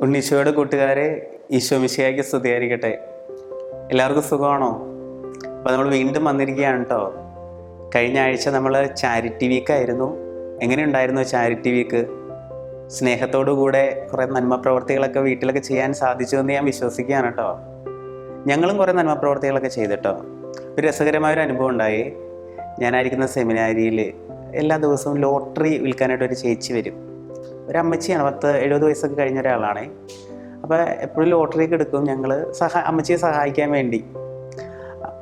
ഉണ്ണീശോയുടെ കൂട്ടുകാരെ ഈശോ മിശിയാക്കി സ്തുതിയായിരിക്കട്ടെ. എല്ലാവർക്കും സുഖമാണോ? അപ്പോൾ നമ്മൾ വീണ്ടും വന്നിരിക്കുകയാണ് കേട്ടോ കഴിഞ്ഞ ആഴ്ച നമ്മൾ ചാരിറ്റി വീക്ക് ആയിരുന്നു. എങ്ങനെയുണ്ടായിരുന്നു ചാരിറ്റി വീക്ക്? സ്നേഹത്തോടു കൂടെ കുറേ നന്മ പ്രവർത്തികളൊക്കെ വീട്ടിലൊക്കെ ചെയ്യാൻ സാധിച്ചു എന്ന് ഞാൻ വിശ്വസിക്കുകയാണ് കേട്ടോ ഞങ്ങളും കുറേ നന്മ പ്രവർത്തികളൊക്കെ ചെയ്തിട്ടോ. ഒരു രസകരമായ ഒരു അനുഭവം ഉണ്ടായി. ഞാനായിരിക്കുന്ന സെമിനാരിയിൽ എല്ലാ ദിവസവും ലോട്ടറി വിൽക്കാനായിട്ട് ഒരു ചേച്ചി വരും. ഒരു അമ്മച്ചിയാണ് പത്ത് എഴുപത് വയസ്സൊക്കെ കഴിഞ്ഞ ഒരാളാണ്. അപ്പോൾ എപ്പോഴും ലോട്ടറിയൊക്കെ എടുക്കും ഞങ്ങൾ സഹാ അമ്മച്ചിയെ സഹായിക്കാൻ വേണ്ടി.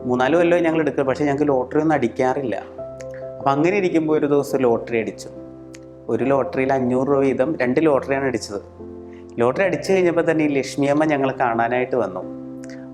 മൂന്നാൽ കൊല്ലം ഞങ്ങൾ എടുക്കും പക്ഷേ ഞങ്ങൾക്ക് ലോട്ടറി ഒന്നും അടിക്കാറില്ല. അപ്പം അങ്ങനെ ഇരിക്കുമ്പോൾ ഒരു ദിവസം ലോട്ടറി അടിച്ചു. ഒരു ലോട്ടറിയിൽ അഞ്ഞൂറ് രൂപ വീതം രണ്ട് ലോട്ടറിയാണ് അടിച്ചത്. ലോട്ടറി അടിച്ചു കഴിഞ്ഞപ്പോൾ തന്നെ ഈ ലക്ഷ്മിയമ്മ ഞങ്ങൾ കാണാനായിട്ട് വന്നു.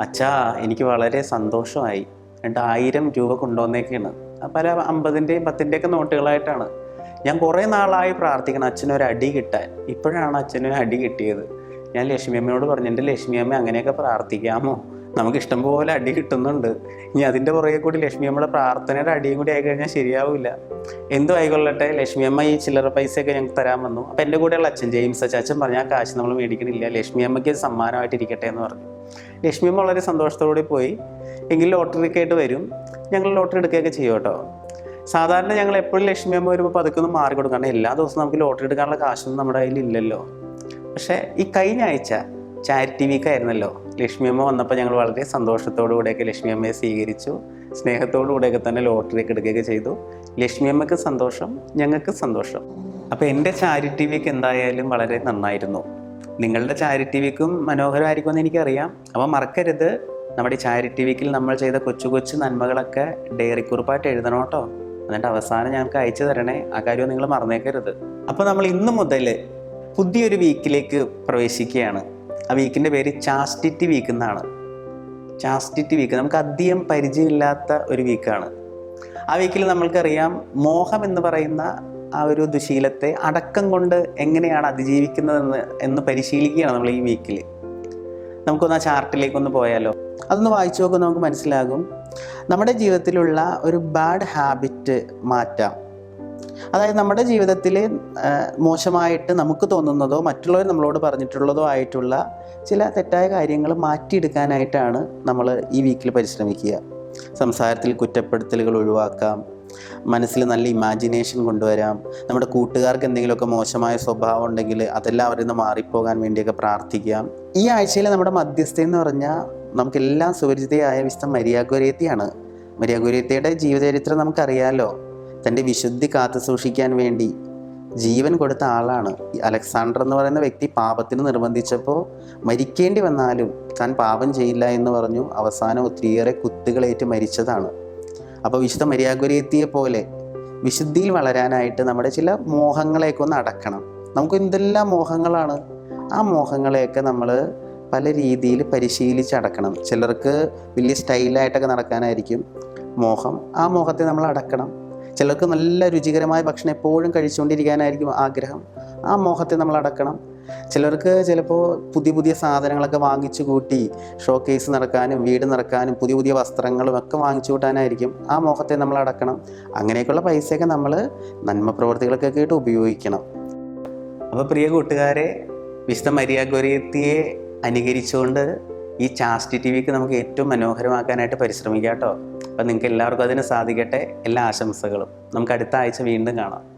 അച്ഛാ എനിക്ക് വളരെ സന്തോഷമായി. രണ്ടായിരം രൂപ കൊണ്ടുവന്നേക്കാണ്. പല അമ്പതിന്റെയും പത്തിന്റെയൊക്കെ നോട്ടുകളായിട്ടാണ്. ഞാൻ കുറേ നാളായി പ്രാർത്ഥിക്കണം. അച്ഛനൊരു അടി കിട്ടാൻ. ഇപ്പോഴാണ് അച്ഛനൊരു അടി കിട്ടിയത്. ഞാൻ ലക്ഷ്മി അമ്മയോട് പറഞ്ഞു എന്റെ ലക്ഷ്മി അമ്മ അങ്ങനെയൊക്കെ പ്രാർത്ഥിക്കാമോ? നമുക്ക് ഇഷ്ടം പോലെ അടി കിട്ടുന്നുണ്ട്. ഇനി അതിന്റെ പുറകെ കൂടി ലക്ഷ്മി അമ്മയുടെ പ്രാർത്ഥനയുടെ അടിയും കൂടി ആയി കഴിഞ്ഞാൽ ശരിയാവില്ല. എന്തോ ആയിക്കൊള്ളട്ടെ ലക്ഷ്മി അമ്മ ഈ ചില്ലറ പൈസയൊക്കെ ഞങ്ങൾക്ക് തരാൻ വന്നു. അപ്പം എന്റെ കൂടെയുള്ള അച്ഛൻ ജെയിംസ് അച്ഛൻ പറഞ്ഞു ആ കാശ് നമ്മൾ മേടിക്കണില്ല. ലക്ഷ്മിയമ്മയ്ക്ക് സമ്മാനമായിട്ട് ഇരിക്കട്ടെ എന്ന് പറഞ്ഞു. ലക്ഷ്മി അമ്മ വളരെ സന്തോഷത്തോടെ പോയി. എങ്കിൽ ലോട്ടറിക്കായിട്ട് വരും. ഞങ്ങൾ ലോട്ടറി എടുക്കുകയൊക്കെ ചെയ്യും കേട്ടോ. സാധാരണ ഞങ്ങൾ എപ്പോഴും ലക്ഷ്മി അമ്മ വരുമ്പോൾ പതുക്കെ ഒന്ന് മാറി കൊടുക്കും. കാരണം എല്ലാ ദിവസവും നമുക്ക് ലോട്ടറി എടുക്കാനുള്ള കാശൊന്നും നമ്മുടെ കയ്യിൽ ഇല്ലല്ലോ പക്ഷേ ഈ കഴിഞ്ഞ ആഴ്ച ചാരിറ്റി വീക്ക് ആയിരുന്നല്ലോ. ലക്ഷ്മി അമ്മ വന്നപ്പോൾ ഞങ്ങൾ വളരെ സന്തോഷത്തോടു കൂടെയൊക്കെ ലക്ഷ്മി അമ്മയെ സ്വീകരിച്ചു. സ്നേഹത്തോടു കൂടെയൊക്കെ തന്നെ ലോട്ടറിയൊക്കെ എടുക്കുകയൊക്കെ ചെയ്തു. ലക്ഷ്മി അമ്മയ്ക്ക് സന്തോഷം ഞങ്ങൾക്ക് സന്തോഷം. അപ്പോൾ എന്റെ ചാരിറ്റി വീക്ക് എന്തായാലും വളരെ നന്നായിരുന്നു. നിങ്ങളുടെ ചാരിറ്റി വീക്കും മനോഹരമായിരിക്കുമെന്ന് എനിക്കറിയാം. അപ്പോൾ മറക്കരുത്. നമ്മുടെ ചാരിറ്റി വീക്കിൽ നമ്മൾ ചെയ്ത കൊച്ചു കൊച്ചു നന്മകളൊക്കെ ഡയറി കുറിപ്പായിട്ട് എഴുതണം കേട്ടോ. എന്നിട്ട് അവസാനം ഞങ്ങൾക്ക് അയച്ചു തരണേ. ആ കാര്യം നിങ്ങൾ മറന്നേക്കരുത്. അപ്പോൾ നമ്മൾ ഇന്ന് മുതൽ പുതിയൊരു വീക്കിലേക്ക് പ്രവേശിക്കുകയാണ്. ആ വീക്കിന്റെ പേര് ചാസ്റ്റിറ്റി വീക്ക് എന്നാണ്. ചാസ്റ്റിറ്റി വീക്ക് നമുക്ക് അധികം പരിചയമില്ലാത്ത ഒരു വീക്കാണ്. ആ വീക്കിൽ നമ്മൾക്കറിയാം മോഹം എന്ന് പറയുന്ന ആ ഒരു ദുശീലത്തെ അടക്കം കൊണ്ട് എങ്ങനെയാണ് അതിജീവിക്കുന്നതെന്ന് എന്ന് പരിശീലിക്കുകയാണ് നമ്മൾ ഈ വീക്കിൽ. നമുക്കൊന്ന് ആ ചാർട്ടിലേക്കൊന്ന് പോയാലോ? അതൊന്ന് വായിച്ചു നോക്കുമ്പോൾ നമുക്ക് മനസ്സിലാകും. നമ്മുടെ ജീവിതത്തിലുള്ള ഒരു ബാഡ് ഹാബിറ്റ് മാറ്റാം. അതായത് നമ്മുടെ ജീവിതത്തിൽ മോശമായിട്ട് നമുക്ക് തോന്നുന്നതോ മറ്റുള്ളവർ നമ്മളോട് പറഞ്ഞിട്ടുള്ളതോ ആയിട്ടുള്ള ചില തെറ്റായ കാര്യങ്ങൾ മാറ്റിയെടുക്കാനായിട്ടാണ് നമ്മൾ ഈ വീക്കിൽ പരിശ്രമിക്കുക. സംസാരത്തിൽ കുറ്റപ്പെടുത്തലുകൾ ഒഴിവാക്കാം. മനസ്സിൽ നല്ല ഇമാജിനേഷൻ കൊണ്ടുവരാം. നമ്മുടെ കൂട്ടുകാർക്ക് എന്തെങ്കിലുമൊക്കെ മോശമായ സ്വഭാവം ഉണ്ടെങ്കിൽ അതെല്ലാം അവരിൽ നിന്ന് മാറിപ്പോകാൻ വേണ്ടിയൊക്കെ പ്രാർത്ഥിക്കാം. ഈ ആഴ്ചയിൽ നമ്മുടെ മധ്യസ്ഥ എന്ന് പറഞ്ഞാൽ നമുക്കെല്ലാം സുപരിചിതയായ വിശുദ്ധ മരിയാഗുരേത്തിയാണ് മരിയാഗുരേത്തിയുടെ ജീവചരിത്രം നമുക്കറിയാലോ. തന്റെ വിശുദ്ധി കാത്തു സൂക്ഷിക്കാൻ വേണ്ടി ജീവൻ കൊടുത്ത ആളാണ്. അലക്സാണ്ടർ എന്ന് പറയുന്ന വ്യക്തി പാപത്തിന് നിർബന്ധിച്ചപ്പോൾ മരിക്കേണ്ടി വന്നാലും താൻ പാപം ചെയ്യില്ല എന്ന് പറഞ്ഞു അവസാനം ഒത്തിരിയേറെ കുത്തുകളേറ്റ് മരിച്ചതാണ്. അപ്പോൾ വിശുദ്ധ മര്യാഗുരേത്തിയെ പോലെ വിശുദ്ധിയിൽ വളരാനായിട്ട് നമ്മുടെ ചില മോഹങ്ങളെയൊക്കെ ഒന്ന് അടക്കണം. നമുക്ക് എന്തെല്ലാം മോഹങ്ങളാണ്? ആ മോഹങ്ങളെയൊക്കെ നമ്മൾ പല രീതിയിൽ പരിശീലിച്ചടക്കണം ചിലർക്ക് വലിയ സ്റ്റൈലായിട്ടൊക്കെ നടക്കാനായിരിക്കും മോഹം. ആ മോഹത്തെ നമ്മൾ അടക്കണം. ചിലർക്ക് നല്ല രുചികരമായ ഭക്ഷണം എപ്പോഴും കഴിച്ചുകൊണ്ടിരിക്കാനായിരിക്കും ആഗ്രഹം. ആ മോഹത്തെ നമ്മൾ അടക്കണം. ചിലർക്ക് ചിലപ്പോൾ പുതിയ പുതിയ സാധനങ്ങളൊക്കെ വാങ്ങിച്ചു കൂട്ടി ഷോ കേസ് നടക്കാനും വീട് നടക്കാനും പുതിയ പുതിയ വസ്ത്രങ്ങളും ഒക്കെ വാങ്ങിച്ചു കൂട്ടാനായിരിക്കും ആ മോഹത്തെ നമ്മൾ അടക്കണം. അങ്ങനെയൊക്കെയുള്ള പൈസയൊക്കെ നമ്മൾ നന്മ പ്രവർത്തികളൊക്കെ ആയിട്ട് ഉപയോഗിക്കണം. അപ്പോൾ പ്രിയ കൂട്ടുകാരെ വിശുദ്ധ മര്യാഗോരിയത്തിയെ അനുകരിച്ചുകൊണ്ട് ഈ ചാസ്റ്റി ടി വിക്ക് നമുക്ക് ഏറ്റവും മനോഹരമാക്കാനായിട്ട് പരിശ്രമിക്കാം കേട്ടോ. അപ്പം നിങ്ങൾക്ക് എല്ലാവർക്കും അതിന് സാധിക്കട്ടെ. എല്ലാ ആശംസകളും. നമുക്ക് അടുത്ത ആഴ്ച വീണ്ടും കാണാം.